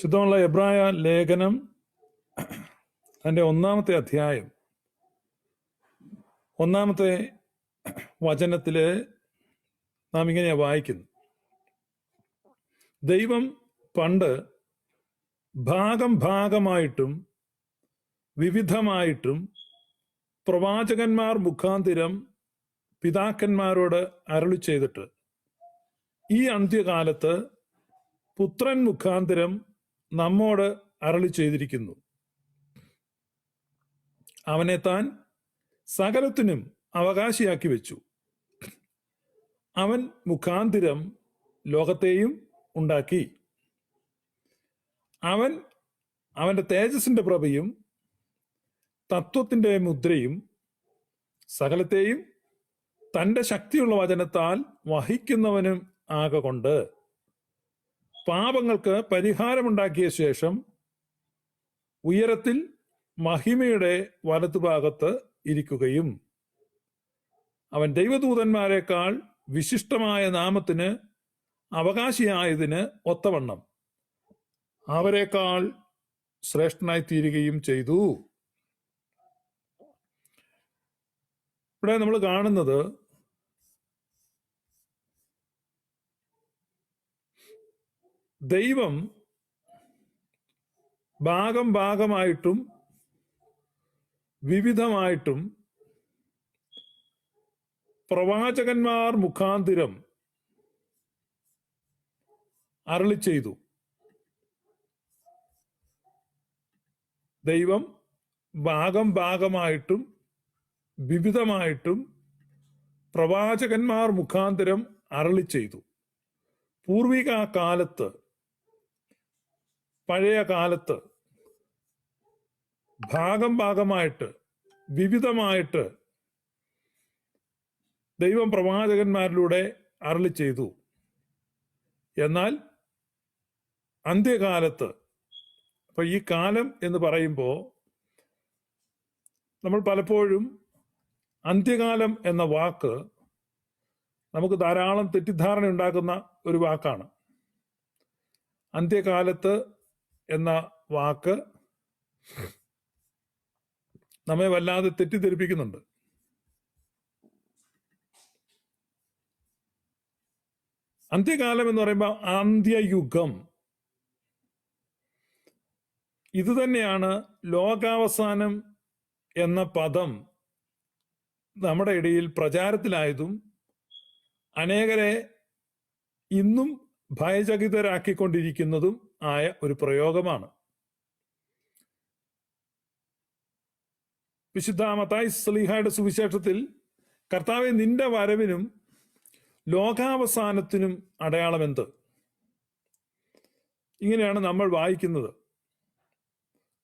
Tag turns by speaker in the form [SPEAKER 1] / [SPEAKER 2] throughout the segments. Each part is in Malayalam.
[SPEAKER 1] ശുദ്ധമുള്ള എബ്രായ ലേഖനം അതിന്റെ ഒന്നാമത്തെ അധ്യായം ഒന്നാമത്തെ വചനത്തിൽ നാം ഇങ്ങനെയാണ് വായിക്കുന്നു. ദൈവം പണ്ട് ഭാഗം ഭാഗമായിട്ടും വിവിധമായിട്ടും പ്രവാചകന്മാർ മുഖാന്തിരം പിതാക്കന്മാരോട് അരളി ചെയ്തിട്ട് ഈ അന്ത്യകാലത്ത് പുത്രൻ മുഖാന്തിരം നമ്മോട് അരളി ചെയ്തിരിക്കുന്നു. അവനെ താൻ സകലത്തിനും അവകാശിയാക്കി വെച്ചു. അവൻ മുഖാന്തിരം ലോകത്തെയും ഉണ്ടാക്കി. അവൻ അവന്റെ തേജസിന്റെ പ്രഭയും തത്വത്തിന്റെ മുദ്രയും സകലത്തെയും തന്റെ ശക്തിയുള്ള വചനത്താൽ വഹിക്കുന്നവനും ആകൊണ്ട് പാപങ്ങൾക്ക് പരിഹാരമുണ്ടാക്കിയ ശേഷം ഉയരത്തിൽ മഹിമയുടെ വലതുഭാഗത്ത് ഇരിക്കുകയും അവൻ ദൈവദൂതന്മാരെക്കാൾ വിശിഷ്ടമായ നാമത്തിന് അവകാശിയായതിന് ഒത്തവണ്ണം അവരെക്കാൾ ശ്രേഷ്ഠനായി തീരുകയും ചെയ്തു. ഇവിടെ നമ്മൾ കാണുന്നത് ദൈവം ഭാഗം ഭാഗമായിട്ടും വിവിധമായിട്ടും പ്രവാചകന്മാർ മുഖാന്തിരം അരളി ചെയ്തു. ദൈവം ഭാഗം ഭാഗമായിട്ടും വിവിധമായിട്ടും പ്രവാചകന്മാർ മുഖാന്തരം അരളി ചെയ്തു. പൂർവിക കാലത്ത് പഴയ കാലത്ത് ഭാഗം ഭാഗമായിട്ട് വിവിധമായിട്ട് ദൈവം പ്രവാചകന്മാരിലൂടെ അരളി ചെയ്തു. എന്നാൽ അന്ത്യകാലത്ത് അപ്പൊ ഈ കാലം എന്ന് പറയുമ്പോൾ നമ്മൾ പലപ്പോഴും അന്ത്യകാലം എന്ന വാക്ക് നമുക്ക് ധാരാളം തെറ്റിദ്ധാരണ ഉണ്ടാക്കുന്ന ഒരു വാക്കാണ്. അന്ത്യകാലത്ത് എന്ന വാക്ക് നമ്മെ വല്ലാതെ തെറ്റിദ്ധരിപ്പിക്കുന്നുണ്ട്. അന്ത്യകാലം എന്ന് പറയുമ്പോൾ അന്ത്യയുഗം. ഇത് തന്നെയാണ് ലോകാവസാനം എന്ന പദം നമ്മുടെ ഇടയിൽ പ്രചാരത്തിലായതും അനേകരെ ഇന്നും ഭയചകിതരാക്കിക്കൊണ്ടിരിക്കുന്നതും ആയ ഒരു പ്രയോഗമാണ്. വിശുദ്ധ മത്തായി സ്ലീഹയുടെ സുവിശേഷത്തിൽ കർത്താവെ നിന്റെ വരവിനും ലോകാവസാനത്തിനും അടയാളമെന്ത് ഇങ്ങനെയാണ് നമ്മൾ വായിക്കുന്നത്.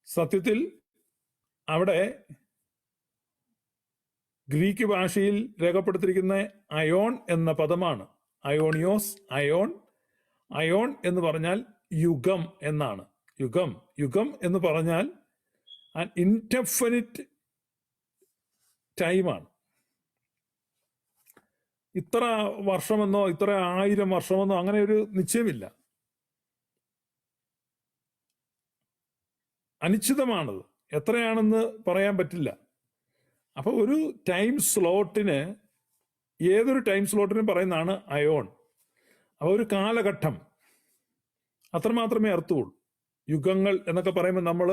[SPEAKER 1] സത്യത്തിൽ അവിടെ ഗ്രീക്ക് ഭാഷയിൽ രേഖപ്പെടുത്തിയിരിക്കുന്ന അയോൺ എന്ന പദമാണ്. അയോണിയോസ് അയോൺ അയോൺ എന്ന് പറഞ്ഞാൽ യുഗം എന്നാണ്. യുഗം യുഗം എന്ന് പറഞ്ഞാൽ ആൻ ഇൻഡെഫിനിറ്റ് ടൈമാണ് ഇത്ര വർഷമെന്നോ ഇത്ര ആയിരം വർഷമെന്നോ അങ്ങനെ ഒരു നിശ്ചയമില്ല. അനിശ്ചിതമാണത്. എത്രയാണെന്ന് പറയാൻ പറ്റില്ല. അപ്പൊ ഒരു ടൈം സ്ലോട്ടിന് ഏതൊരു ടൈം സ്ലോട്ടിനും പറയുന്നതാണ് അയോൺ അപ്പോൾ ഒരു കാലഘട്ടം. അത്രമാത്രമേ അർത്ഥമുള്ളൂ. യുഗങ്ങൾ എന്നൊക്കെ പറയുമ്പോൾ നമ്മൾ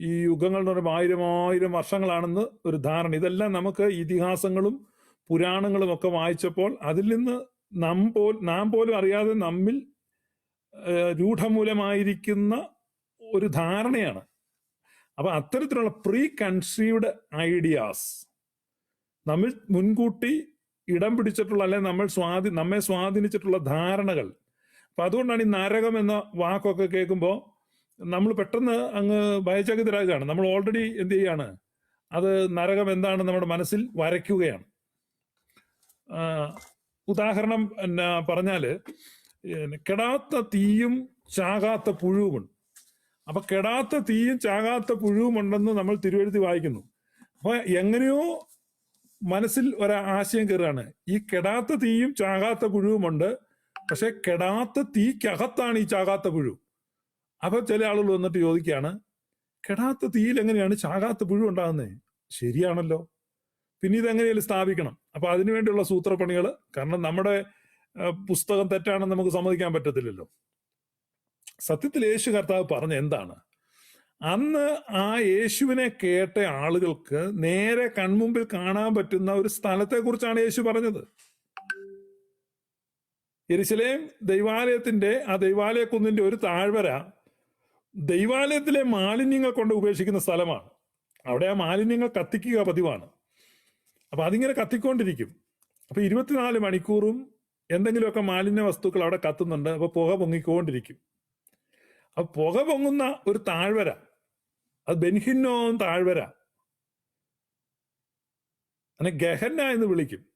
[SPEAKER 1] ഈ യുഗങ്ങൾ എന്ന് പറയുമ്പോൾ ആയിരം ആയിരം വർഷങ്ങളാണെന്ന് ഒരു ധാരണ. ഇതെല്ലാം നമുക്ക് ഇതിഹാസങ്ങളും പുരാണങ്ങളും ഒക്കെ വായിച്ചപ്പോൾ അതിൽ നിന്ന് നാം പോ നാം പോലും അറിയാതെ നമ്മിൽ രൂഢമൂലമായിരിക്കുന്ന ഒരു ധാരണയാണ്. അപ്പൊ അത്തരത്തിലുള്ള പ്രീ കൺസീവ്ഡ് ഐഡിയാസ് നമ്മൾ മുൻകൂട്ടി ഇടം പിടിച്ചിട്ടുള്ള അല്ലെ നമ്മൾ സ്വാധീ നമ്മെ സ്വാധീനിച്ചിട്ടുള്ള ധാരണകൾ അപ്പൊ അതുകൊണ്ടാണ് ഈ നരകം എന്ന വാക്കൊക്കെ കേൾക്കുമ്പോൾ നമ്മൾ പെട്ടെന്ന് അങ്ങ് ഭയചകിതരാകുകയാണ്. നമ്മൾ ഓൾറെഡി എന്ത് ചെയ്യാണ്? അത് നരകം എന്താണ് നമ്മുടെ മനസ്സിൽ വരയ്ക്കുകയാണ്. ഉദാഹരണം എന്നാ പറഞ്ഞാൽ കെടാത്ത തീയും ചാകാത്ത പുഴുവുമുണ്ട്. അപ്പൊ കെടാത്ത തീയും ചാകാത്ത പുഴുവും ഉണ്ടെന്ന് നമ്മൾ തിരുവഴുത്തി വായിക്കുന്നു. അപ്പൊ എങ്ങനെയോ മനസ്സിൽ ഒരാശയം കയറുകയാണ്. ഈ കെടാത്ത തീയും ചാകാത്ത പുഴുവുമുണ്ട്. പക്ഷെ കെടാത്ത തീക്കകത്താണ് ഈ ചാകാത്ത പുഴു. അപ്പൊ ചില ആളുകൾ വന്നിട്ട് ചോദിക്കുകയാണ് കെടാത്ത തീയിൽ എങ്ങനെയാണ് ചാകാത്ത പുഴു ഉണ്ടാകുന്നത് ശരിയാണല്ലോ. പിന്നെ ഇതെങ്ങനെയാലും സ്ഥാപിക്കണം. അപ്പൊ അതിനുവേണ്ടിയുള്ള സൂത്രപ്പണികൾ കാരണം നമ്മുടെ പുസ്തകം തെറ്റാണെന്ന് നമുക്ക് സമ്മതിക്കാൻ പറ്റത്തില്ലല്ലോ. സത്യത്തിൽ യേശു കർത്താവ് പറഞ്ഞ എന്താണ്? അന്ന് ആ യേശുവിനെ കേട്ട ആളുകൾക്ക് നേരെ കൺമുമ്പിൽ കാണാൻ പറ്റുന്ന ഒരു സ്ഥലത്തെ കുറിച്ചാണ് യേശു പറഞ്ഞത്. യെരുശലേം ദൈവാലയത്തിന്റെ ആ ദൈവാലയ കുന്നിന്റെ ഒരു താഴ്വര ദൈവാലയത്തിലെ മാലിന്യങ്ങൾ കൊണ്ട് ഉപേക്ഷിക്കുന്ന സ്ഥലമാണ്. അവിടെ ആ മാലിന്യങ്ങൾ കത്തിക്കുക പതിവാണ്. അപ്പൊ അതിങ്ങനെ കത്തിക്കൊണ്ടിരിക്കും. അപ്പൊ ഇരുപത്തിനാല് മണിക്കൂറും എന്തെങ്കിലുമൊക്കെ മാലിന്യ വസ്തുക്കൾ അവിടെ കത്തുന്നുണ്ട്. അപ്പൊ പുക പൊങ്ങിക്കൊണ്ടിരിക്കും. അപ്പൊ പുക പൊങ്ങുന്ന ഒരു താഴ്വര അത് ബെൻഹിന്നോം താഴ്വര അതിനെ ഗഹന്ന എന്ന് വിളിക്കും.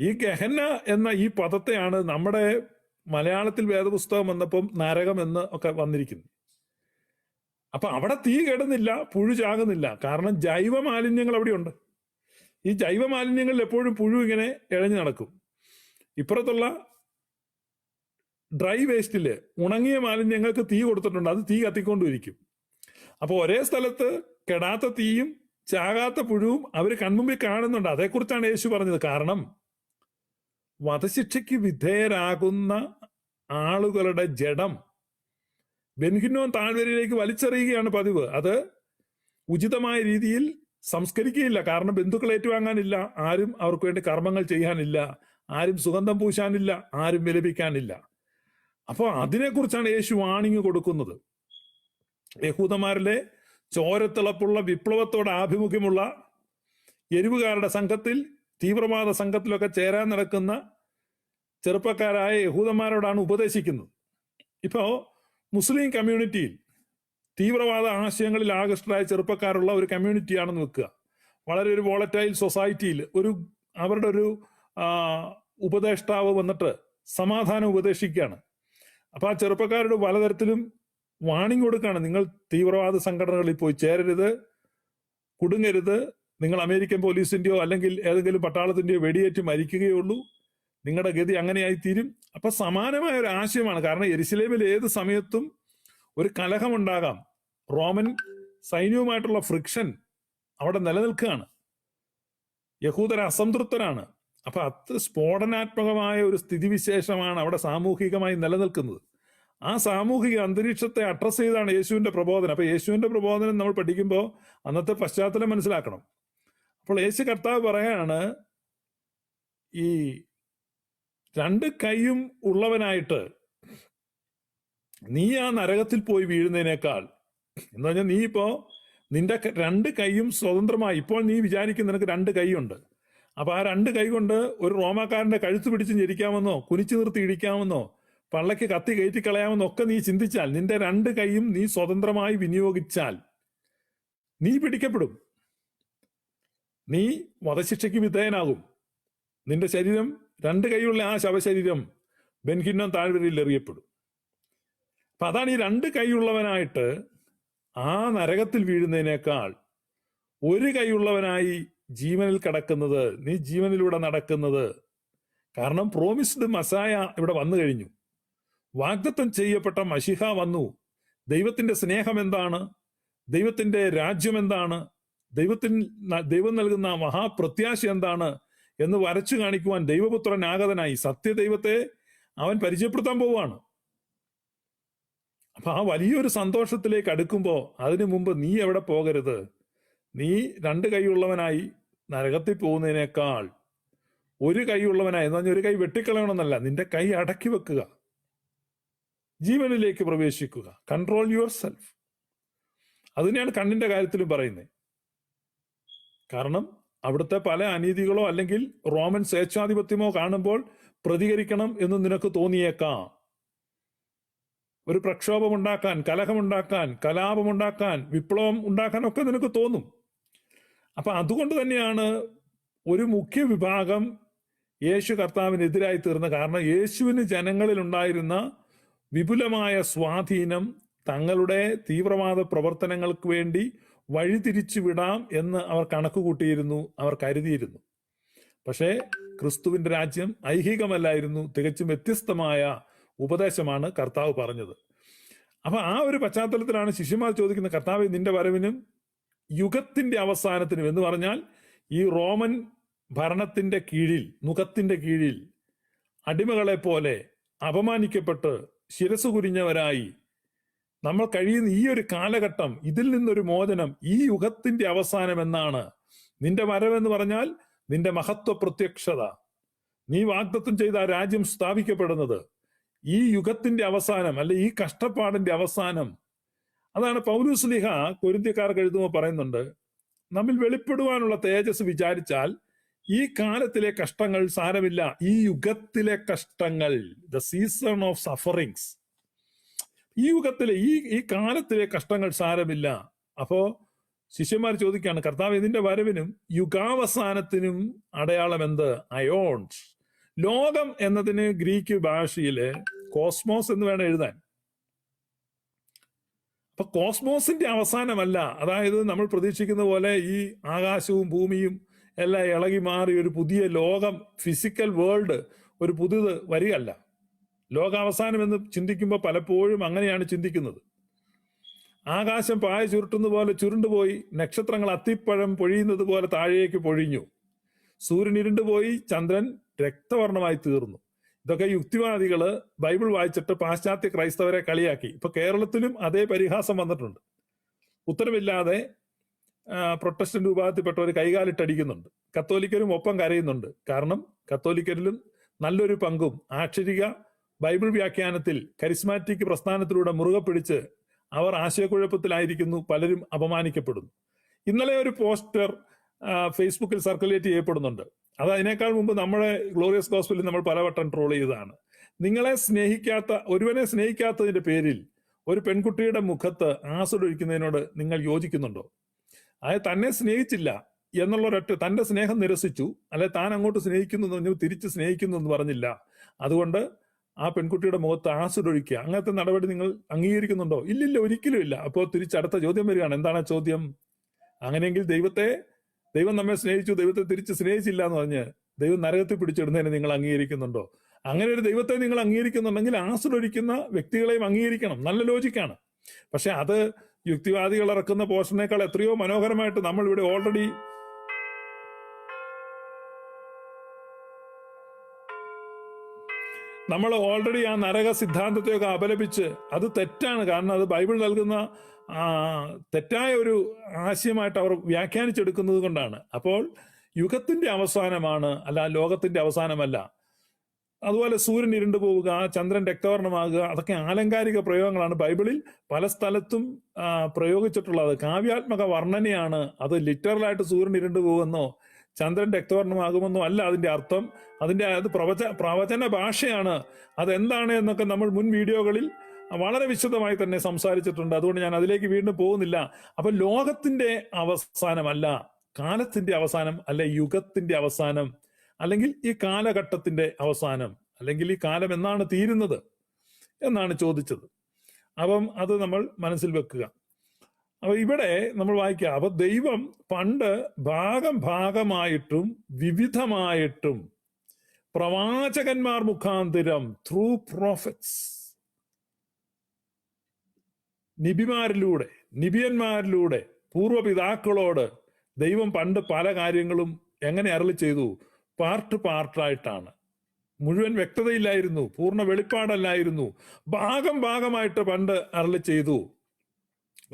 [SPEAKER 1] ഈ ഗഹന്ന എന്ന ഈ പദത്തെയാണ് നമ്മുടെ മലയാളത്തിൽ വേദപുസ്തകം വന്നപ്പം നരകം എന്ന് ഒക്കെ വന്നിരിക്കുന്നത്. അപ്പൊ അവിടെ തീ കെടുന്നില്ല പുഴു ചാകുന്നില്ല. കാരണം ജൈവ മാലിന്യങ്ങൾ അവിടെയുണ്ട്. ഈ ജൈവ മാലിന്യങ്ങളിൽ എപ്പോഴും പുഴു ഇങ്ങനെ ഇഴഞ്ഞു നടക്കും. ഇപ്പുറത്തുള്ള ഡ്രൈ വേസ്റ്റിൽ ഉണങ്ങിയ മാലിന്യങ്ങൾക്ക് തീ കൊടുത്തിട്ടുണ്ട്. അത് തീ കത്തിക്കൊണ്ടിരിക്കും. അപ്പൊ ഒരേ സ്ഥലത്ത് കെടാത്ത തീയും ചാകാത്ത പുഴുവും അവർ കൺമുമ്പിൽ കാണുന്നുണ്ട്. അതേക്കുറിച്ചാണ് യേശു പറഞ്ഞത്. കാരണം വധശിക്ഷയ്ക്ക് വിധേയരാകുന്ന ആളുകളുടെ ജഡം ബെൻഹിന്നോൻ താഴ്വരയിലേക്ക് വലിച്ചെറിയുകയാണ് പതിവ്. അത് ഉചിതമായ രീതിയിൽ സംസ്കരിക്കുകയില്ല. കാരണം ബന്ധുക്കൾ ഏറ്റുവാങ്ങാനില്ല. ആരും അവർക്ക് വേണ്ടി കർമ്മങ്ങൾ ചെയ്യാനില്ല. ആരും സുഗന്ധം പൂശാനില്ല. ആരും വിലപിക്കാനില്ല. അപ്പോൾ അതിനെക്കുറിച്ചാണ് യേശു വാണിങ് കൊടുക്കുന്നത്. യഹൂദന്മാരിലെ ചോരത്തിളപ്പുള്ള വിപ്ലവത്തോടെ ആഭിമുഖ്യമുള്ള എരിവുകാരുടെ സംഘത്തിൽ തീവ്രവാദ സംഘത്തിലൊക്കെ ചേരാൻ നടക്കുന്ന ചെറുപ്പക്കാരായ യഹൂദന്മാരോടാണ് ഉപദേശിക്കുന്നത്. ഇപ്പോ മുസ്ലിം കമ്മ്യൂണിറ്റിയിൽ തീവ്രവാദ ആശയങ്ങളിൽ ആകൃഷ്ടരായ ചെറുപ്പക്കാരുള്ള ഒരു കമ്മ്യൂണിറ്റിയാണെന്ന് വെക്കുക വളരെ ഒരു വോളറ്റൈൽ സൊസൈറ്റിയിൽ ഒരു അവരുടെ ഒരു ഉപദേഷ്ടാവ് വന്നിട്ട് സമാധാനം ഉപദേശിക്കുകയാണ്. അപ്പൊ ആ ചെറുപ്പക്കാരോട് പലതരത്തിലും വാണിംഗ് കൊടുക്കുകയാണ്. നിങ്ങൾ തീവ്രവാദ സംഘടനകളിൽ പോയി ചേരരുത് കുടുങ്ങരുത്. നിങ്ങൾ അമേരിക്കൻ പോലീസിന്റെയോ അല്ലെങ്കിൽ ഏതെങ്കിലും പട്ടാളത്തിന്റെയോ വെടിയേറ്റ് മരിക്കുകയുള്ളൂ നിങ്ങളുടെ ഗതി അങ്ങനെയായി തീരും അപ്പൊ സമാനമായ ഒരു ആശയമാണ്. കാരണം എരിശിലേമിൽ ഏത് സമയത്തും ഒരു കലഹമുണ്ടാകാം. റോമൻ സൈന്യവുമായിട്ടുള്ള ഫ്രിക്ഷൻ അവിടെ നിലനിൽക്കുകയാണ്. യഹൂദര അസംതൃപ്തരാണ്. അപ്പൊ അത് സ്ഫോടനാത്മകമായ ഒരു സ്ഥിതിവിശേഷമാണ് അവിടെ സാമൂഹികമായി നിലനിൽക്കുന്നത്. ആ സാമൂഹിക അന്തരീക്ഷത്തെ അഡ്രസ് ചെയ്താണ് യേശുവിന്റെ പ്രബോധനം. അപ്പൊ യേശുവിന്റെ പ്രബോധനം നമ്മൾ പഠിക്കുമ്പോൾ അന്നത്തെ പശ്ചാത്തലം മനസ്സിലാക്കണം. അപ്പോൾ യേശു കർത്താവ് പറയാണ് ഈ രണ്ട് കൈയും ഉള്ളവനായിട്ട് നീ ആ നരകത്തിൽ പോയി വീഴുന്നതിനേക്കാൾ എന്ന് പറഞ്ഞാൽ നീ ഇപ്പോ നിന്റെ രണ്ട് കൈയും സ്വതന്ത്രമായി ഇപ്പോൾ നീ വിചാരിക്കുന്ന നിനക്ക് രണ്ട് കൈയുണ്ട്. അപ്പൊ ആ രണ്ട് കൈ കൊണ്ട് ഒരു റോമാക്കാരന്റെ കഴുത്ത് പിടിച്ച് ഞെരിക്കാമെന്നോ കുനിച്ചു നിർത്തി ഇടിക്കാമെന്നോ പള്ളയ്ക്ക് കത്തി കയറ്റി കളയാമെന്നോ ഒക്കെ നീ ചിന്തിച്ചാൽ നിന്റെ രണ്ട് കൈയും നീ സ്വതന്ത്രമായി വിനിയോഗിച്ചാൽ നീ പിടിക്കപ്പെടും. നീ വധശിക്ഷയ്ക്ക് വിധേയനാകും. നിന്റെ ശരീരം രണ്ട് കൈയുള്ള ആ ശവശരീരം ബെൻകിന്നം താഴ്വരയിൽ എറിയപ്പെടും. അപ്പൊ അതാണ് ഈ രണ്ട് കൈയുള്ളവനായിട്ട് ആ നരകത്തിൽ വീഴുന്നതിനേക്കാൾ ഒരു കൈയുള്ളവനായി ജീവനിൽ കിടക്കുന്നത് നീ ജീവനിലൂടെ നടക്കുന്നത്. കാരണം പ്രോമിസ്ഡ് മസായ ഇവിടെ വന്നു കഴിഞ്ഞു. വാഗ്ദത്തം ചെയ്യപ്പെട്ട മഷിഹ വന്നു. ദൈവത്തിന്റെ സ്നേഹം എന്താണ്? ദൈവത്തിന്റെ രാജ്യം എന്താണ്? ദൈവത്തിന് ദൈവം നൽകുന്ന മഹാപ്രത്യാശ എന്താണ്? എന്ന് വരച്ചു കാണിക്കുവാൻ ദൈവപുത്രൻ ആഗതനായി സത്യദൈവത്തെ അവൻ പരിചയപ്പെടുത്താൻ പോവുകയാണ്. അപ്പൊ ആ വലിയൊരു സന്തോഷത്തിലേക്ക് അടുക്കുമ്പോൾ അതിനു മുമ്പ് നീ എവിടെ പോകരുത്? നീ രണ്ട് കൈയുള്ളവനായി നരകത്തിൽ പോകുന്നതിനേക്കാൾ ഒരു കൈയുള്ളവനായി എന്ന് പറഞ്ഞാൽ ഒരു കൈ വെട്ടിക്കളയണമെന്നല്ല നിന്റെ കൈ അടക്കി വെക്കുക. ജീവനിലേക്ക് പ്രവേശിക്കുക. കൺട്രോൾ യുവർ സെൽഫ് അതിനെയാണ് കണ്ണിന്റെ കാര്യത്തിലും പറയുന്നത് കാരണം അവിടുത്തെ പല അനീതികളോ അല്ലെങ്കിൽ റോമൻ സ്വേച്ഛാധിപത്യമോ കാണുമ്പോൾ പ്രതികരിക്കണം എന്ന് നിനക്ക് തോന്നിയേക്കാം. ഒരു പ്രക്ഷോഭമുണ്ടാക്കാൻ കലഹമുണ്ടാക്കാൻ കലാപമുണ്ടാക്കാൻ വിപ്ലവം ഉണ്ടാക്കാൻ ഒക്കെ നിനക്ക് തോന്നും. അപ്പൊ അതുകൊണ്ട് തന്നെയാണ് ഒരു മുഖ്യ വിഭാഗം യേശു കർത്താവിനെതിരായി തീർന്ന കാരണം യേശുവിന് ജനങ്ങളിൽ ഉണ്ടായിരുന്ന വിപുലമായ സ്വാധീനം തങ്ങളുടെ തീവ്രവാദ പ്രവർത്തനങ്ങൾക്ക് വേണ്ടി വഴിതിരിച്ചു വിടാം എന്ന് അവർ കണക്ക് കൂട്ടിയിരുന്നു അവർ കരുതിയിരുന്നു. പക്ഷേ ക്രിസ്തുവിന്റെ രാജ്യം ഐഹികമല്ലായിരുന്നു തികച്ചും വ്യത്യസ്തമായ ഉപദേശമാണ് കർത്താവ് പറഞ്ഞത്. അപ്പൊ ആ ഒരു പശ്ചാത്തലത്തിലാണ് ശിഷ്യന്മാർ ചോദിക്കുന്ന കർത്താവ് നിന്റെ വരവിനും യുഗത്തിന്റെ അവസാനത്തിനും എന്ന് പറഞ്ഞാൽ ഈ റോമൻ ഭരണത്തിന്റെ കീഴിൽ മുഖത്തിന്റെ കീഴിൽ അടിമകളെ പോലെ അപമാനിക്കപ്പെട്ട് ശിരസ് കുരിഞ്ഞവരായി നമ്മൾ കഴിയുന്ന ഈ ഒരു കാലഘട്ടം ഇതിൽ നിന്നൊരു മോചനം ഈ യുഗത്തിന്റെ അവസാനം എന്നാണ്. നിന്റെ വരവെന്ന് പറഞ്ഞാൽ നിന്റെ മഹത്വ പ്രത്യക്ഷത. നീ വാഗ്ദത്വം ചെയ്ത ആ രാജ്യം സ്ഥാപിക്കപ്പെടുന്നത്. ഈ യുഗത്തിന്റെ അവസാനം അല്ലെ ഈ കഷ്ടപ്പാടിന്റെ അവസാനം. അതാണ് പൗലുസ്ലിഹ കൊരിന്ത്യക്കാർക്ക് എഴുതുമ്പോൾ പറയുന്നുണ്ട് നമ്മിൽ വെളിപ്പെടുവാനുള്ള തേജസ് വിചാരിച്ചാൽ ഈ കാലത്തിലെ കഷ്ടങ്ങൾ സാരമില്ല. ഈ യുഗത്തിലെ കഷ്ടങ്ങൾ ദ സീസൺ ഓഫ് സഫറിങ്സ് ഈ യുഗത്തിലെ ഈ ഈ കാലത്തിലെ കഷ്ടങ്ങൾ സാരമില്ല. അപ്പോ ശിഷ്യന്മാർ ചോദിക്കുകയാണ് കർത്താവ് ഇതിന്റെ വരവിനും യുഗാവസാനത്തിനും അടയാളം എന്ത്? അയോൺസ് ലോകം എന്നതിന് ഗ്രീക്ക് ഭാഷയിൽ കോസ്മോസ് എന്ന് വേണം എഴുതാൻ. അപ്പൊ കോസ്മോസിന്റെ അവസാനമല്ല. അതായത് നമ്മൾ പ്രതീക്ഷിക്കുന്ന പോലെ ഈ ആകാശവും ഭൂമിയും എല്ലാം ഇളകി മാറി ഒരു പുതിയ ലോകം ഫിസിക്കൽ വേൾഡ് ഒരു പുതിയത് വരികയല്ല. ലോകാവസാനം എന്ന് ചിന്തിക്കുമ്പോൾ പലപ്പോഴും അങ്ങനെയാണ് ചിന്തിക്കുന്നത്. ആകാശം പായ ചുരുട്ടുന്ന പോലെ ചുരുണ്ടുപോയി നക്ഷത്രങ്ങൾ അത്തിപ്പഴം പൊഴിയുന്നത് പോലെ താഴേക്ക് പൊഴിഞ്ഞു. സൂര്യൻ ഇരുണ്ടുപോയി ചന്ദ്രൻ രക്തവർണമായി തീർന്നു. ഇതൊക്കെ യുക്തിവാദികൾ ബൈബിൾ വായിച്ചിട്ട് പാശ്ചാത്യ ക്രൈസ്തവരെ കളിയാക്കി. ഇപ്പൊ കേരളത്തിലും അതേ പരിഹാസം വന്നിട്ടുണ്ട്. ഉത്തരവില്ലാതെ പ്രൊട്ടസ്റ്റന്റ് വിഭാഗത്തിൽപ്പെട്ടവർ കൈകാലിട്ടടിക്കുന്നുണ്ട്. കത്തോലിക്കരും ഒപ്പം കരയുന്നുണ്ട്. കാരണം കത്തോലിക്കരിലും നല്ലൊരു പങ്കും ആക്ഷരിക ബൈബിൾ വ്യാഖ്യാനത്തിൽ കരിസ്മാറ്റിക് പ്രസ്ഥാനത്തിലൂടെ മുറുകെ പിടിച്ച് അവർ ആശയക്കുഴപ്പത്തിലായിരിക്കുന്നു പലരും അപമാനിക്കപ്പെടുന്നു. ഇന്നലെ ഒരു പോസ്റ്റർ ഫേസ്ബുക്കിൽ സർക്കുലേറ്റ് ചെയ്യപ്പെടുന്നുണ്ട്. അത് അതിനേക്കാൾ മുമ്പ് നമ്മുടെ ഗ്ലോറിയസ് ഗോസ്പിലിൽ നമ്മൾ പലവട്ടം ട്രോൾ ചെയ്തതാണ്. നിങ്ങളെ സ്നേഹിക്കാത്ത ഒരുവനെ സ്നേഹിക്കാത്തതിന്റെ പേരിൽ ഒരു പെൺകുട്ടിയുടെ മുഖത്ത് ആസിഡ് ഒഴിക്കുന്നതിനോട് നിങ്ങൾ യോജിക്കുന്നുണ്ടോ? അതായത് തന്നെ സ്നേഹിച്ചില്ല എന്നുള്ള ഒരൊറ്റ തന്റെ സ്നേഹം നിരസിച്ചു അല്ലെ താൻ അങ്ങോട്ട് സ്നേഹിക്കുന്നു തിരിച്ച് സ്നേഹിക്കുന്നു എന്ന് പറഞ്ഞില്ല. അതുകൊണ്ട് ആ പെൺകുട്ടിയുടെ മുഖത്ത് ആസിഡ് ഒഴിക്കുക അങ്ങനത്തെ നടപടി നിങ്ങൾ അംഗീകരിക്കുന്നുണ്ടോ? ഇല്ലില്ല ഒരിക്കലും ഇല്ല. അപ്പോൾ തിരിച്ചടുത്ത ചോദ്യം വരികയാണ്. എന്താണ് ആ ചോദ്യം? അങ്ങനെയെങ്കിൽ ദൈവത്തെ ദൈവം നമ്മെ സ്നേഹിച്ചു ദൈവത്തെ തിരിച്ച് സ്നേഹിച്ചില്ല എന്ന് പറഞ്ഞ് ദൈവം നരകത്തിൽ പിടിച്ചിടുന്നതിനെ നിങ്ങൾ അംഗീകരിക്കുന്നുണ്ടോ? അങ്ങനെ ഒരു ദൈവത്തെ നിങ്ങൾ അംഗീകരിക്കുന്നുണ്ടെങ്കിൽ ആസിഡ് ഒഴിക്കുന്ന വ്യക്തികളെയും അംഗീകരിക്കണം. നല്ല ലോജിക്കാണ്. പക്ഷെ അത് യുക്തിവാദികൾ ഇറക്കുന്ന പോഷനേക്കാൾ എത്രയോ മനോഹരമായിട്ട് നമ്മൾ ഇവിടെ ഓൾറെഡി നമ്മൾ ഓൾറെഡി ആ നരക സിദ്ധാന്തത്തെയൊക്കെ അപലപിച്ച് അത് തെറ്റാണ്. കാരണം അത് ബൈബിൾ നൽകുന്ന തെറ്റായ ഒരു ആശയമായിട്ട് അവർ വ്യാഖ്യാനിച്ചെടുക്കുന്നത് കൊണ്ടാണ്. അപ്പോൾ യുഗത്തിന്റെ അവസാനമാണ് അല്ല ലോകത്തിന്റെ അവസാനമല്ല. അതുപോലെ സൂര്യൻ ഇരുണ്ടു പോവുക ചന്ദ്രൻ രക്തവർണമാകുക അതൊക്കെ ആലങ്കാരിക പ്രയോഗങ്ങളാണ്. ബൈബിളിൽ പല സ്ഥലത്തും പ്രയോഗിച്ചിട്ടുള്ളത്. കാവ്യാത്മക വർണനയാണ്. അത് ലിറ്ററലായിട്ട് സൂര്യൻ ഇരുണ്ടു പോകുമെന്നോ ചന്ദ്രൻ രക്തവർണമാകുമെന്നും അല്ല അതിന്റെ അർത്ഥം. അതിന്റെ അത് പ്രവച പ്രവചന ഭാഷയാണ്. അതെന്താണ് എന്നൊക്കെ നമ്മൾ മുൻ വീഡിയോകളിൽ വളരെ വിശദമായി തന്നെ സംസാരിച്ചിട്ടുണ്ട്. അതുകൊണ്ട് ഞാൻ അതിലേക്ക് വീണ്ടും പോകുന്നില്ല. അപ്പൊ ലോകത്തിന്റെ അവസാനമല്ല കാലത്തിന്റെ അവസാനം അല്ലെ യുഗത്തിന്റെ അവസാനം അല്ലെങ്കിൽ ഈ കാലഘട്ടത്തിന്റെ അവസാനം അല്ലെങ്കിൽ ഈ കാലം എന്നാണ് തീരുന്നത് എന്നാണ് ചോദിച്ചത്. അപ്പം അത് നമ്മൾ മനസ്സിൽ വെക്കുക. അപ്പൊ ഇവിടെ നമ്മൾ വായിക്കാം അപ്പൊ ദൈവം പണ്ട് ഭാഗം ഭാഗമായിട്ടും വിവിധമായിട്ടും പ്രവാചകന്മാർ മുഖാന്തരം ത്രൂ പ്രോഫിറ്റ്സ് നിബിമാരിലൂടെ നിബിയന്മാരിലൂടെ പൂർവപിതാക്കളോട് ദൈവം പണ്ട് പല കാര്യങ്ങളും എങ്ങനെ അരളി ചെയ്തു? പാർട്ട് പാർട്ടായിട്ടാണ് മുഴുവൻ വ്യക്തതയില്ലായിരുന്നു പൂർണ വെളിപ്പാടല്ലായിരുന്നു. ഭാഗം ഭാഗമായിട്ട് പണ്ട് അരളി ചെയ്തു.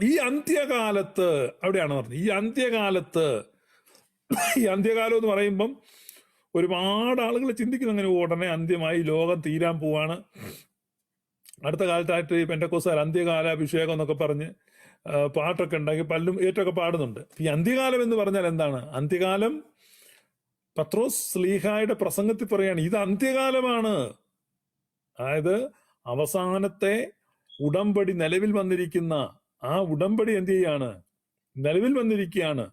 [SPEAKER 1] ഈ അന്ത്യകാലത്ത് അവിടെയാണ് പറഞ്ഞത്? ഈ അന്ത്യകാലത്ത് ഈ അന്ത്യകാലം എന്ന് പറയുമ്പം ഒരുപാട് ആളുകൾ ചിന്തിക്കുന്നു അങ്ങനെ ഉടനെ അന്ത്യമായി ലോകം തീരാൻ പോവാണ്. അടുത്ത കാലത്തായിട്ട് ഈ അന്ത്യകാല അഭിഷേകം എന്നൊക്കെ പറഞ്ഞ് പാട്ടൊക്കെ ഉണ്ടാക്കി പല്ലും ഏറ്റൊക്കെ പാടുന്നുണ്ട്. ഈ അന്ത്യകാലം എന്ന് പറഞ്ഞാൽ എന്താണ്? അന്ത്യകാലം പത്രോസ് സ്ലീഹായുടെ പ്രസംഗത്തിൽ പറയാണ് ഇത് അന്ത്യകാലമാണ്. അതായത് അവസാനത്തെ ഉടമ്പടി നിലവിൽ വന്നിരിക്കുന്ന ആ ഉടമ്പടി എന്ത് ചെയ്യാണ്? നിലവിൽ വന്നിരിക്കുകയാണ്.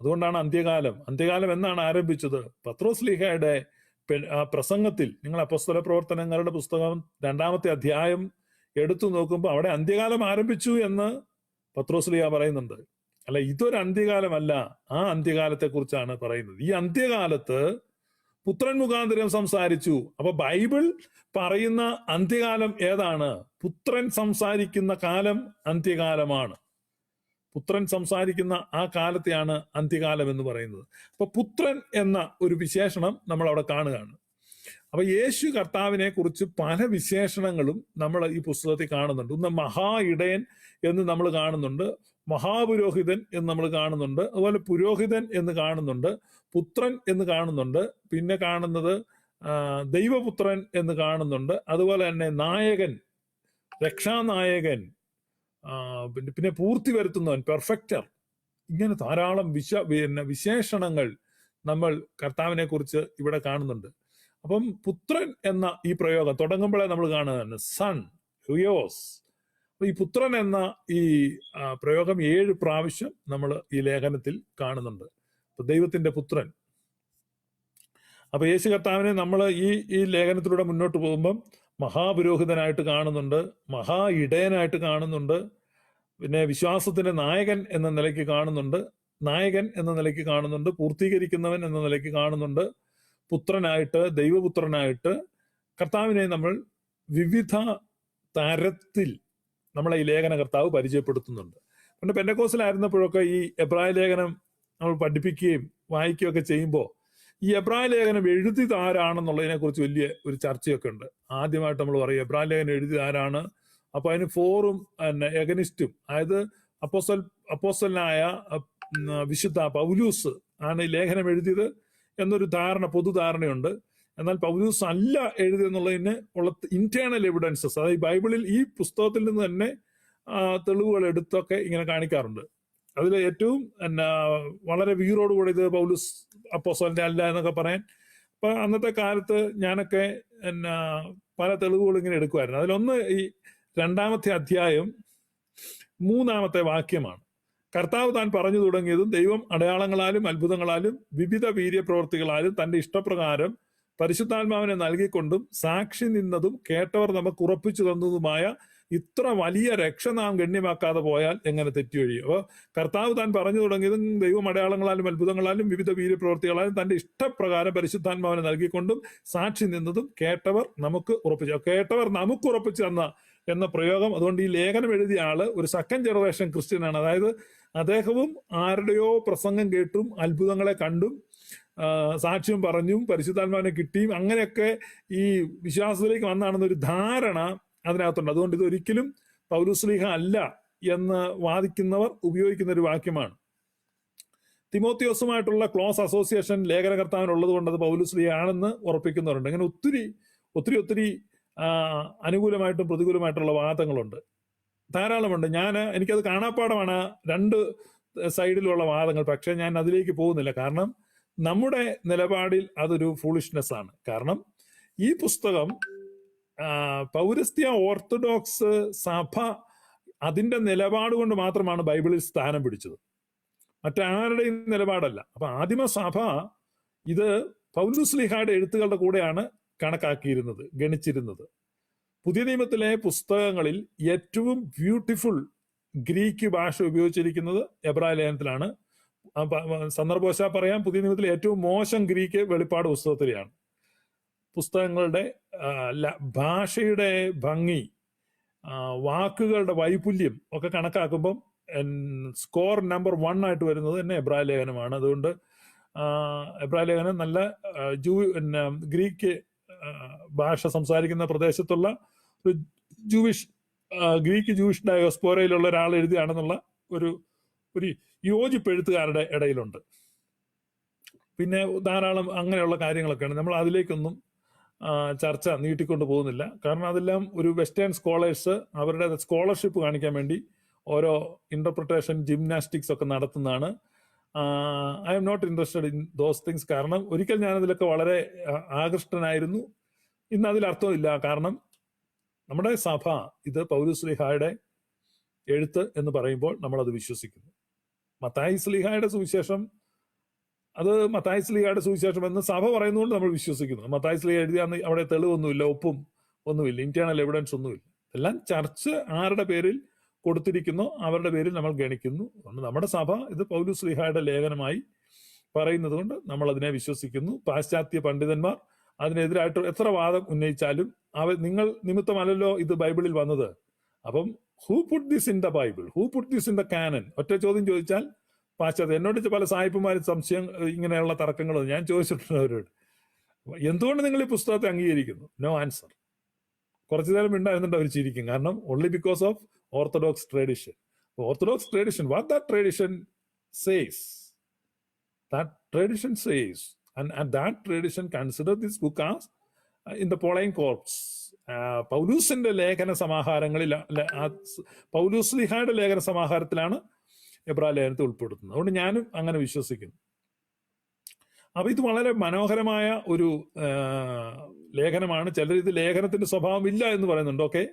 [SPEAKER 1] അതുകൊണ്ടാണ് അന്ത്യകാലം. അന്ത്യകാലം എന്നാണ് ആരംഭിച്ചത്? പത്രോസ് ലീഹയുടെ പ്രസംഗത്തിൽ നിങ്ങൾ അപ്പസ്തല പ്രവർത്തനങ്ങളുടെ പുസ്തകം രണ്ടാമത്തെ അധ്യായം എടുത്തു നോക്കുമ്പോൾ അവിടെ അന്ത്യകാലം ആരംഭിച്ചു എന്ന് പത്രോസ് ലീഹ പറയുന്നുണ്ട്. അല്ല ഇതൊരു അന്ത്യകാലമല്ല. ആ അന്ത്യകാലത്തെ കുറിച്ചാണ് പറയുന്നത്. ഈ അന്ത്യകാലത്ത് പുത്രൻ മുഖാന്തരം സംസാരിച്ചു. അപ്പൊ ബൈബിൾ പറയുന്ന അന്ത്യകാലം ഏതാണ്? പുത്രൻ സംസാരിക്കുന്ന കാലം അന്ത്യകാലമാണ്. പുത്രൻ സംസാരിക്കുന്ന ആ കാലത്തെയാണ് അന്ത്യകാലം എന്ന് പറയുന്നത്. അപ്പൊ പുത്രൻ എന്ന ഒരു വിശേഷണം നമ്മൾ അവിടെ കാണുകയാണ്. അപ്പൊ യേശു കർത്താവിനെ കുറിച്ച് പല വിശേഷണങ്ങളും നമ്മൾ ഈ പുസ്തകത്തിൽ കാണുന്നുണ്ട്. ഒന്ന് മഹാ ഇടയൻ എന്ന് നമ്മൾ കാണുന്നുണ്ട്. മഹാപുരോഹിതൻ എന്ന് നമ്മൾ കാണുന്നുണ്ട്. അതുപോലെ പുരോഹിതൻ എന്ന് കാണുന്നുണ്ട്. പുത്രൻ എന്ന് കാണുന്നുണ്ട്. പിന്നെ കാണുന്നത് ദൈവപുത്രൻ എന്ന് കാണുന്നുണ്ട്. അതുപോലെ തന്നെ നായകൻ രക്ഷാനായകൻ പിന്നെ പിന്നെ പൂർത്തി വരുത്തുന്നവൻ പെർഫെക്റ്റർ. ഇങ്ങനെ ധാരാളം വിശ പിന്നെ വിശേഷണങ്ങൾ നമ്മൾ കർത്താവിനെ കുറിച്ച് ഇവിടെ കാണുന്നുണ്ട്. അപ്പം പുത്രൻ എന്ന ഈ പ്രയോഗം തുടങ്ങുമ്പോഴേ നമ്മൾ കാണുന്നതാണ് സൺ ഹുയോസ് ഈ പുത്രൻ എന്ന ഈ പ്രയോഗം ഏഴ് പ്രാവശ്യം നമ്മൾ ഈ ലേഖനത്തിൽ കാണുന്നുണ്ട്. അപ്പൊ ദൈവത്തിന്റെ പുത്രൻ. അപ്പൊ യേശു കർത്താവിനെ നമ്മൾ ഈ ഈ ലേഖനത്തിലൂടെ മുന്നോട്ട് പോകുമ്പം മഹാപുരോഹിതനായിട്ട് കാണുന്നുണ്ട് മഹാ ഇടയനായിട്ട് കാണുന്നുണ്ട് പിന്നെ വിശ്വാസത്തിന്റെ നായകൻ എന്ന നിലയ്ക്ക് കാണുന്നുണ്ട് നായകൻ എന്ന നിലയ്ക്ക് കാണുന്നുണ്ട് പൂർത്തീകരിക്കുന്നവൻ എന്ന നിലയ്ക്ക് കാണുന്നുണ്ട് പുത്രനായിട്ട് ദൈവപുത്രനായിട്ട് കർത്താവിനെ നമ്മൾ വിവിധ തരത്തിൽ നമ്മളെ ഈ ലേഖന കർത്താവ് പരിചയപ്പെടുത്തുന്നുണ്ട്. പിന്നെ പെൻഡക്കോസിലായിരുന്നപ്പോഴൊക്കെ ഈ എബ്രായ ലേഖനം നമ്മൾ പഠിപ്പിക്കുകയും വായിക്കുകയൊക്കെ ചെയ്യുമ്പോൾ ഈ എബ്രായ ലേഖനം എഴുതി താരാണെന്നുള്ളതിനെ കുറിച്ച് വലിയ ഒരു ചർച്ചയൊക്കെ ഉണ്ട്. ആദ്യമായിട്ട് നമ്മൾ പറയും എബ്രായ ലേഖനം എഴുതി താരാണ് അപ്പൊ അതിന് ഫോറും പിന്നെ എഗനിസ്റ്റും അതായത് അപ്പോസൽ അപ്പോസലിനായ വിശുദ്ധ പൗലൂസ് ആണ് ഈ ലേഖനം എഴുതിയത് എന്നൊരു ധാരണ പൊതുധാരണയുണ്ട്. എന്നാൽ പൗലോസ് അല്ല എഴുതിയെന്നുള്ളതിന് ഉള്ള ഇന്റേണൽ എവിഡൻസസ് അതായത് ബൈബിളിൽ ഈ പുസ്തകത്തിൽ നിന്ന് തന്നെ തെളിവുകൾ എടുത്തൊക്കെ ഇങ്ങനെ കാണിക്കാറുണ്ട്. അതിൽ ഏറ്റവും എന്നാ വളരെ വീറോടുകൂടി ഇത് പൗലൂസ് അപ്പോസോലിന്റെ അല്ല എന്നൊക്കെ പറയാൻ. അപ്പൊ അന്നത്തെ കാലത്ത് ഞാനൊക്കെ എന്നാ പല തെളിവുകൾ ഇങ്ങനെ എടുക്കുമായിരുന്നു. അതിലൊന്ന് ഈ രണ്ടാമത്തെ അധ്യായം മൂന്നാമത്തെ വാക്യമാണ്. കർത്താവ് താൻ പറഞ്ഞു തുടങ്ങിയതും ദൈവം അടയാളങ്ങളാലും അത്ഭുതങ്ങളാലും വിവിധ വീര്യപ്രവർത്തികളാലും തന്റെ ഇഷ്ടപ്രകാരം പരിശുദ്ധാത്മാവിനെ നൽകിക്കൊണ്ടും സാക്ഷി നിന്നതും കേട്ടവർ നമുക്ക് ഉറപ്പിച്ചു തന്നതുമായ ഇത്ര വലിയ രക്ഷ നാം ഗണ്യമാക്കാതെ പോയാൽ എങ്ങനെ തെറ്റിയൊഴിയും അപ്പോൾ കർത്താവ് താൻ പറഞ്ഞു തുടങ്ങിയതും ദൈവം അടയാളങ്ങളാലും അത്ഭുതങ്ങളാലും വിവിധ വീര്യപ്രവർത്തികളാലും തന്റെ ഇഷ്ടപ്രകാരം പരിശുദ്ധാത്മാവിനെ നൽകിക്കൊണ്ടും സാക്ഷി നിന്നതും കേട്ടവർ നമുക്ക് ഉറപ്പിച്ചു. കേട്ടവർ നമുക്ക് ഉറപ്പിച്ചു തന്ന എന്ന പ്രയോഗം അതുകൊണ്ട് ഈ ലേഖനം എഴുതിയ ആൾ ഒരു സെക്കൻഡ് ജനറേഷൻ ക്രിസ്ത്യനാണ്. അതായത് അദ്ദേഹവും ആരുടെയോ പ്രസംഗം കേട്ടും അത്ഭുതങ്ങളെ കണ്ടും സാക്ഷ്യം പറഞ്ഞും പരിശുദ്ധാത്മാവിനെ കിട്ടിയും അങ്ങനെയൊക്കെ ഈ വിശ്വാസത്തിലേക്ക് വന്നാണെന്നൊരു ധാരണ അതിനകത്തുണ്ട്. അതുകൊണ്ട് ഇത് ഒരിക്കലും പൗലുസ്ലീഹ അല്ല എന്ന് വാദിക്കുന്നവർ ഉപയോഗിക്കുന്ന ഒരു വാക്യമാണ്. തിമോത്തിയോസുമായിട്ടുള്ള ക്ലോസ് അസോസിയേഷൻ ലേഖനകർത്താവിനുള്ളത് കൊണ്ട് അത് പൗലുസ്ലീഹ ആണെന്ന് ഉറപ്പിക്കുന്നവരുണ്ട്. അങ്ങനെ ഒത്തിരി ഒത്തിരി ഒത്തിരി അനുകൂലമായിട്ടും പ്രതികൂലമായിട്ടുള്ള വാദങ്ങളുണ്ട്. ധാരാളമുണ്ട്. ഞാൻ എനിക്കത് കാണാപ്പാടമാണ് രണ്ട് സൈഡിലുള്ള വാദങ്ങൾ. പക്ഷേ ഞാൻ അതിലേക്ക് പോകുന്നില്ല. കാരണം നമ്മുടെ നിലപാടിൽ അതൊരു ഫൂളിഷ്നെസ് ആണ്. കാരണം ഈ പുസ്തകം പൗരസ്ത്യ ഓർത്തഡോക്സ് സഭ അതിന്റെ നിലപാട് കൊണ്ട് മാത്രമാണ് ബൈബിളിൽ സ്ഥാനം പിടിച്ചത്. മറ്റാരുടെയും നിലപാടല്ല. അപ്പൊ ആദിമ സഭ ഇത് പൗരസ്ലിഹായുടെ എഴുത്തുകളുടെ കൂടെയാണ് കണക്കാക്കിയിരുന്നത് ഗണിച്ചിരുന്നത്. പുതിയ നിയമത്തിലെ പുസ്തകങ്ങളിൽ ഏറ്റവും ബ്യൂട്ടിഫുൾ ഗ്രീക്ക് ഭാഷ ഉപയോഗിച്ചിരിക്കുന്നത് എബ്രായ ലേഖനത്തിലാണ്. സന്ദർഭവശാൽ പറയാം പുതിയ നിയമത്തിൽ ഏറ്റവും മോശം ഗ്രീക്ക് വെളിപ്പാട് പുസ്തകത്തിലെയാണ്. പുസ്തകങ്ങളുടെ ഭാഷയുടെ ഭംഗി വാക്കുകളുടെ വൈപുല്യം ഒക്കെ കണക്കാക്കുമ്പം സ്കോർ നമ്പർ വൺ ആയിട്ട് വരുന്നത് തന്നെ എബ്രായ ലേഖനമാണ്. അതുകൊണ്ട് എബ്രാ ലേഖനം നല്ല ജൂ പിന്നെ ഗ്രീക്ക് ഭാഷ സംസാരിക്കുന്ന പ്രദേശത്തുള്ള ഒരു ജൂവിഷ് ഗ്രീക്ക് ജൂയിഷ് ഡയോസ്പോരയിലുള്ള ഒരാൾ എഴുതിയാണെന്നുള്ള ഒരു ഒരു യോജിപ്പ് എഴുത്തുകാരുടെ ഇടയിലുണ്ട്. പിന്നെ ധാരാളം അങ്ങനെയുള്ള കാര്യങ്ങളൊക്കെയാണ്. നമ്മൾ അതിലേക്കൊന്നും ചർച്ച നീട്ടിക്കൊണ്ട് പോകുന്നില്ല. കാരണം അതെല്ലാം ഒരു വെസ്റ്റേൺ സ്കോളേഴ്സ് അവരുടെ സ്കോളർഷിപ്പ് കാണിക്കാൻ വേണ്ടി ഓരോ ഇന്റർപ്രിട്ടേഷൻ ജിംനാസ്റ്റിക്സ് ഒക്കെ നടത്തുന്നതാണ്. I'm not interested in those things കാരണം ഒരിക്കൽ ഞാൻ അതിലൊക്കെ വളരെ ആകൃഷ്ടനായിരുന്നു. ഇന്ന് അതിൽ അർത്ഥമില്ല കാരണം നമ്മുടെ സഭ ഇത് പൗരശ്രീഹായുടെ എഴുത്ത് എന്ന് പറയുമ്പോൾ നമ്മൾ അത് വിശ്വസിക്കുന്നു. മത്തായി സ്ലിഹായുടെ സുവിശേഷം അത് മത്തായി സ്ലിഹായുടെ സുവിശേഷം എന്ന് സഭ പറയുന്നതുകൊണ്ട് നമ്മൾ വിശ്വസിക്കുന്നു. മത്തായി സ്ലിഹ എഴുതിയാന്ന് അവിടെ തെളിവൊന്നുമില്ല ഒപ്പും ഒന്നുമില്ല ഇന്റേണൽ എവിഡൻസ് ഒന്നുമില്ല. എല്ലാം ചർച്ച് ആരുടെ പേരിൽ കൊടുത്തിരിക്കുന്നു അവരുടെ പേരിൽ നമ്മൾ ഗണിക്കുന്നു. അതുകൊണ്ട് നമ്മുടെ സഭ ഇത് പൗലു സ്ലിഹായുടെ ലേഖനമായി പറയുന്നത് കൊണ്ട് നമ്മൾ അതിനെ വിശ്വസിക്കുന്നു. പാശ്ചാത്യ പണ്ഡിതന്മാർ അതിനെതിരായിട്ട് എത്ര വാദം ഉന്നയിച്ചാലും അവ നിങ്ങൾ നിമിത്തമല്ലല്ലോ ഇത് ബൈബിളിൽ വന്നത്. അപ്പം who put this in the Bible who put this in the canon ഒറ്റ ചോദ്യം ചോദിച്ചാൽ പാശ്ചാത്യ എന്നോട് പല സായിപ്പുമാരും സംശയം ഇങ്ങനെയുള്ള തർക്കങ്ങൾ ഞാൻ ചോദിച്ചിട്ടുണ്ട് അവരോട്. എന്തുകൊണ്ട് നിങ്ങൾ ഈ പുസ്തകത്തെ അംഗീകരിക്കുന്നു? നോ ആൻസർ കുറച്ചു നേരം ഉണ്ടായിരുന്നുണ്ട് അവർ ചിരിക്കും. കാരണം only because of orthodox tradition orthodox tradition what that tradition says that tradition says and that that consider this book as in the corpse. Uh, പൗലൂസിന്റെ ലേഖന സമാഹാരങ്ങളിൽ പൗലൂസ് ലിഹായുടെ ലേഖന സമാഹാരത്തിലാണ് എബ്രാ ലേഖനത്തെ ഉൾപ്പെടുത്തുന്നത്. അതുകൊണ്ട് ഞാനും അങ്ങനെ വിശ്വസിക്കുന്നു. അപ്പൊ ഇത് വളരെ മനോഹരമായ ഒരു ലേഖനമാണ്. ചിലർ ഇത് ലേഖനത്തിന്റെ സ്വഭാവം ഇല്ല എന്ന് പറയുന്നുണ്ട്. ഓക്കെ?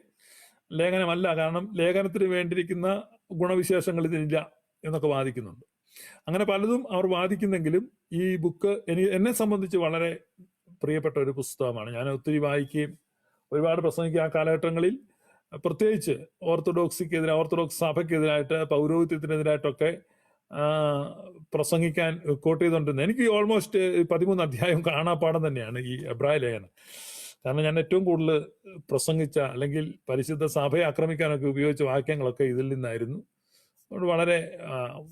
[SPEAKER 1] ലേഖനമല്ല. കാരണം ലേഖനത്തിന് വേണ്ടിയിരിക്കുന്ന ഗുണവിശേഷങ്ങൾ ഇതിനില്ല എന്നൊക്കെ വാദിക്കുന്നുണ്ട്. അങ്ങനെ പലതും അവർ വാദിക്കുന്നെങ്കിലും ഈ ബുക്ക് എനി എന്നെ സംബന്ധിച്ച് വളരെ പ്രിയപ്പെട്ട ഒരു പുസ്തകമാണ്. ഞാൻ ഒത്തിരി വായിക്കുകയും ഒരുപാട് പ്രസംഗിക്കുക ആ കാലഘട്ടങ്ങളിൽ. പ്രത്യേകിച്ച് ഓർത്തഡോക്സിക്കെതിരെ ഓർത്തഡോക്സ് സഭയ്ക്കെതിരായിട്ട് പൗരോഹിത്യത്തിനെതിരായിട്ടൊക്കെ പ്രസംഗിക്കാൻ കോട്ട് ചെയ്തുകൊണ്ടിരുന്നത്. എനിക്ക് ഓൾമോസ്റ്റ് പതിമൂന്ന് അധ്യായം കാണാപ്പാടം തന്നെയാണ് ഈ എബ്രായ ലേഖനം. കാരണം ഞാൻ ഏറ്റവും കൂടുതൽ പ്രസംഗിച്ച അല്ലെങ്കിൽ പരിശുദ്ധ സഭയെ ആക്രമിക്കാനൊക്കെ ഉപയോഗിച്ച വാക്യങ്ങളൊക്കെ ഇതിൽ നിന്നായിരുന്നു. അതുകൊണ്ട് വളരെ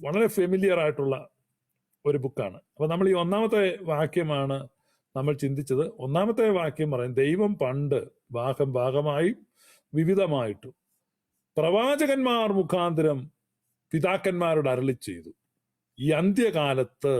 [SPEAKER 1] വളരെ ഫെമിലിയർ ആയിട്ടുള്ള ഒരു ബുക്കാണ്. അപ്പൊ നമ്മൾ ഈ ഒന്നാമത്തെ വാക്യമാണ് നമ്മൾ ചിന്തിച്ചത് ഒന്നാമത്തെ വാക്യം പറയും ദൈവം പണ്ട് ഭാഗം ഭാഗമായി വിവിധമായിട്ടും പ്രവാചകന്മാർ മുഖാന്തരം പിതാക്കന്മാരോട് അരളി ചെയ്തു. ഈ അന്ത്യകാലത്ത്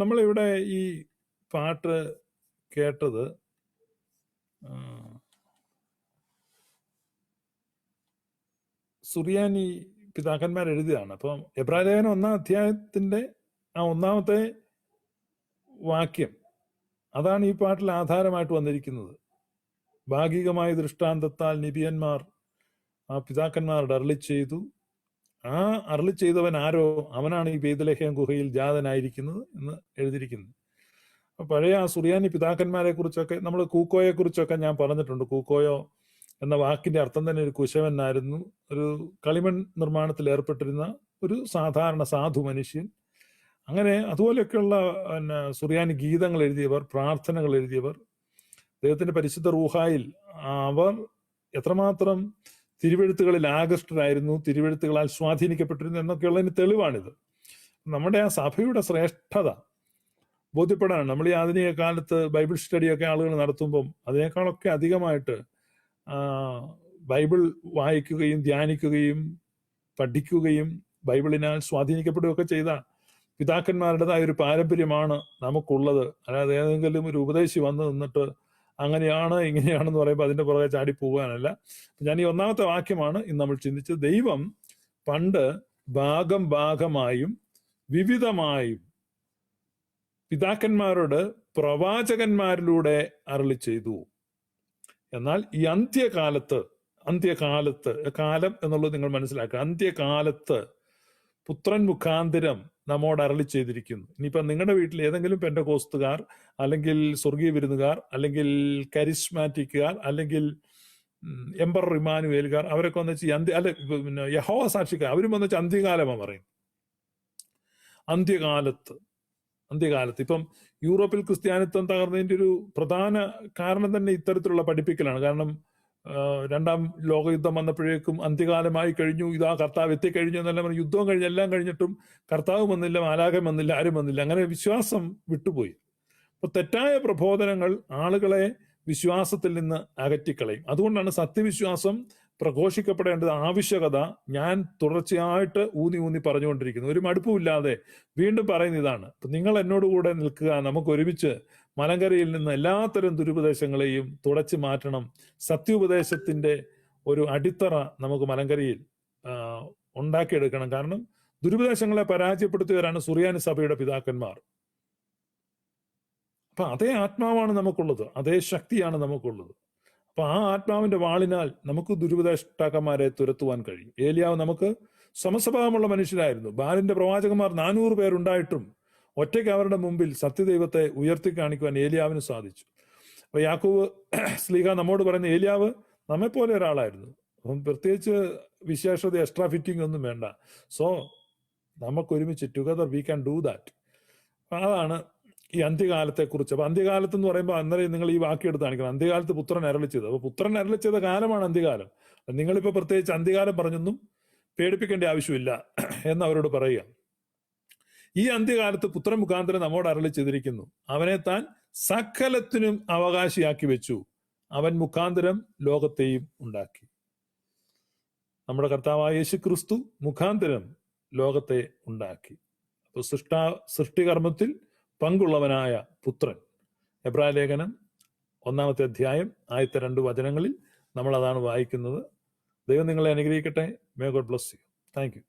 [SPEAKER 1] നമ്മളിവിടെ ഈ പാട്ട് കേട്ടത് സുറിയാനി പിതാക്കന്മാർ എഴുതിയതാണ്. അപ്പം എബ്രാഹിം ഒന്നാം അധ്യായത്തിന്റെ ആ ഒന്നാമത്തെ വാക്യം അതാണ് ഈ പാട്ടിൽ ആധാരമായിട്ട് വന്നിരിക്കുന്നത്. ഭാഗികമായ ദൃഷ്ടാന്തത്താൽ നിബിയന്മാർ ആ പിതാക്കന്മാർ ഡർളി ചെയ്തു ആ അരളി ചെയ്തവൻ ആരോ അവനാണ് ഈ ബേദലഹ്യം ഗുഹയിൽ ജാതനായിരിക്കുന്നത് എന്ന് എഴുതിയിരിക്കുന്നത് പഴയ ആ സുറിയാനി പിതാക്കന്മാരെ കുറിച്ചൊക്കെ നമ്മൾ കൂക്കോയെ കുറിച്ചൊക്കെ ഞാൻ പറഞ്ഞിട്ടുണ്ട്. കൂക്കോയോ എന്ന വാക്കിന്റെ അർത്ഥം തന്നെ ഒരു കുശവനായിരുന്നു. ഒരു കളിമൺ നിർമ്മാണത്തിൽ ഏർപ്പെട്ടിരുന്ന ഒരു സാധാരണ സാധു മനുഷ്യൻ. അങ്ങനെ അതുപോലെയൊക്കെയുള്ള പിന്നെ സുറിയാനി ഗീതങ്ങൾ എഴുതിയവർ പ്രാർത്ഥനകൾ എഴുതിയവർ ദൈവത്തിന്റെ പരിശുദ്ധ റൂഹായിൽ അവർ എത്രമാത്രം തിരുവെഴുത്തുകളിൽ ആകൃഷ്ടരായിരുന്നു തിരുവെഴുത്തുകളാൽ സ്വാധീനിക്കപ്പെട്ടിരുന്നു എന്നൊക്കെയുള്ളതിന് തെളിവാണിത്. നമ്മുടെ ആ സഭയുടെ ശ്രേഷ്ഠത ബോധ്യപ്പെടാനാണ്. നമ്മൾ ഈ ആധുനിക കാലത്ത് ബൈബിൾ സ്റ്റഡിയൊക്കെ ആളുകൾ നടത്തുമ്പം അതിനേക്കാളൊക്കെ അധികമായിട്ട് ബൈബിൾ വായിക്കുകയും ധ്യാനിക്കുകയും പഠിക്കുകയും ബൈബിളിനാൽ സ്വാധീനിക്കപ്പെടുകയൊക്കെ ചെയ്ത പിതാക്കന്മാരുടേതായ ഒരു പാരമ്പര്യമാണ് നമുക്കുള്ളത്. അല്ലാതെ ഏതെങ്കിലും ഒരു ഉപദേശി വന്നു നിന്നിട്ട് അങ്ങനെയാണ് ഇങ്ങനെയാണെന്ന് പറയുമ്പോൾ അതിന്റെ പുറകെ ചാടി പോകാനല്ല ഞാൻ ഈ ഒന്നാമത്തെ വാക്യമാണ് ഇന്ന് നമ്മൾ ചിന്തിച്ചത്. ദൈവം പണ്ട് ഭാഗം ഭാഗമായും വിവിധമായും പിതാക്കന്മാരോട് പ്രവാചകന്മാരിലൂടെ അരളി ചെയ്തു. എന്നാൽ ഈ അന്ത്യകാലത്ത് അന്ത്യകാലത്ത് കാലം എന്നുള്ളത് നിങ്ങൾ മനസ്സിലാക്കുക അന്ത്യകാലത്ത് പുത്രൻ മുഖാന്തരം നമ്മോട് അരളി ചെയ്തിരിക്കുന്നു. ഇനിയിപ്പം നിങ്ങളുടെ വീട്ടിൽ ഏതെങ്കിലും പെൻഡകോസ്തുകാർ അല്ലെങ്കിൽ സ്വർഗീയ വിരുന്നുകാർ അല്ലെങ്കിൽ കരിസ്മാറ്റിക്കുകാർ അല്ലെങ്കിൽ എംബറർ എംബർ റിമാനുവേലുകാർ അവരൊക്കെ വന്ന് വെച്ച് അന്ത്യ അല്ലെ പിന്നെ യഹോവ സാക്ഷിക്കാർ അവരും വന്ന് വെച്ചാൽ അന്ത്യകാലമാണ് പറയും അന്ത്യകാലത്ത് അന്ത്യകാലത്ത്. ഇപ്പം യൂറോപ്പിൽ ക്രിസ്ത്യാനിത്വം തകർന്നതിന്റെ ഒരു പ്രധാന കാരണം തന്നെ ഇത്തരത്തിലുള്ള പഠിപ്പിക്കലാണ്. കാരണം രണ്ടാം ലോകയുദ്ധം വന്നപ്പോഴേക്കും അന്ത്യകാലമായി കഴിഞ്ഞു. ഇതാ കർത്താവ് എത്തിക്കഴിഞ്ഞു എന്നല്ല പറഞ്ഞു. യുദ്ധം കഴിഞ്ഞ്. എല്ലാം കഴിഞ്ഞിട്ടും കർത്താവ് വന്നില്ല മാലാകം വന്നില്ല ആരും വന്നില്ല. അങ്ങനെ വിശ്വാസം വിട്ടുപോയി. അപ്പൊ തെറ്റായ പ്രബോധനങ്ങൾ ആളുകളെ വിശ്വാസത്തിൽ നിന്ന് അകറ്റിക്കളയും. അതുകൊണ്ടാണ് സത്യവിശ്വാസം പ്രഘോഷിക്കപ്പെടേണ്ടത് ആവശ്യകത ഞാൻ തുടർച്ചയായിട്ട് ഊന്നി ഊന്നി പറഞ്ഞുകൊണ്ടിരിക്കുന്നു. ഒരു മടുപ്പുമില്ലാതെ വീണ്ടും പറയുന്ന ഇതാണ്. നിങ്ങൾ എന്നോട് കൂടെ നിൽക്കുക. നമുക്ക് ഒരുമിച്ച് മലങ്കരയിൽ നിന്ന് എല്ലാത്തരം ദുരുപദേശങ്ങളെയും തുടച്ചു മാറ്റണം. സത്യോപദേശത്തിന്റെ ഒരു അടിത്തറ നമുക്ക് മലങ്കരയിൽ ഉണ്ടാക്കിയെടുക്കണം. കാരണം ദുരുപദേശങ്ങളെ പരാജയപ്പെടുത്തിയവരാണ് സുറിയാനി സഭയുടെ പിതാക്കന്മാർ. അപ്പൊ അതേ ആത്മാവാണ് നമുക്കുള്ളത്. അതേ ശക്തിയാണ് നമുക്കുള്ളത്. അപ്പൊ ആ ആത്മാവിന്റെ വാളിനാൽ നമുക്ക് ദുരുപദേഷ്ടാക്കന്മാരെ തുരത്തുവാൻ കഴിയും. ഏലിയാവ് നമുക്ക് സമസ്വഭാവമുള്ള മനുഷ്യരായിരുന്നു. ബാലിന്റെ പ്രവാചകന്മാർ നാനൂറ് പേരുണ്ടായിട്ടും ഒറ്റയ്ക്ക് അവരുടെ മുമ്പിൽ സത്യദൈവത്തെ ഉയർത്തി കാണിക്കുവാൻ ഏലിയാവിന് സാധിച്ചു. അപ്പൊ യാക്കൂബ് സ്ലീഹ നമ്മോട് പറയുന്ന ഏലിയാവ് നമ്മെപ്പോലെ ഒരാളായിരുന്നു. അപ്പം പ്രത്യേകിച്ച് വിശേഷത എക്സ്ട്രാ ഫിറ്റിംഗ് ഒന്നും വേണ്ട. സോ നമുക്ക് ഒരുമിച്ച് together we can do that അതാണ് ഈ അന്ത്യകാലത്തെ കുറിച്ച് അപ്പൊ അന്ത്യകാലത്ത് എന്ന് പറയുമ്പോൾ അന്നേരം നിങ്ങൾ ഈ വാക്യം എടുത്ത് കാണിക്കണം. അന്ത്യകാലത്ത് പുത്രൻ അരളിച്ചത് അപ്പൊ പുത്രൻ അരളിച്ചത് കാലമാണ് അന്ത്യകാലം. നിങ്ങളിപ്പോ പ്രത്യേകിച്ച് അന്ത്യകാലം പറഞ്ഞൊന്നും പേടിപ്പിക്കേണ്ട ആവശ്യമില്ല എന്ന് അവരോട് പറയുക. ഈ അന്ത്യകാലത്ത് പുത്രൻ മുഖാന്തരം നമ്മോട് അരളി ചെയ്തിരിക്കുന്നു. അവനെ താൻ സകലത്തിനും അവകാശിയാക്കി വെച്ചു. അവൻ മുഖാന്തരം ലോകത്തെയും ഉണ്ടാക്കി. നമ്മുടെ കർത്താവായ യേശു ക്രിസ്തു മുഖാന്തരം ലോകത്തെ ഉണ്ടാക്കി. അപ്പൊ സൃഷ്ടാ സൃഷ്ടികർമ്മത്തിൽ പങ്കുള്ളവനായ പുത്രൻ. എബ്രായ ലേഖനം ഒന്നാമത്തെ അധ്യായം ആദ്യത്തെ രണ്ട് വചനങ്ങളിൽ നമ്മൾ അതാണ് വായിക്കുന്നത്. ദൈവം നിങ്ങളെ അനുഗ്രഹിക്കട്ടെ. May God bless you thank you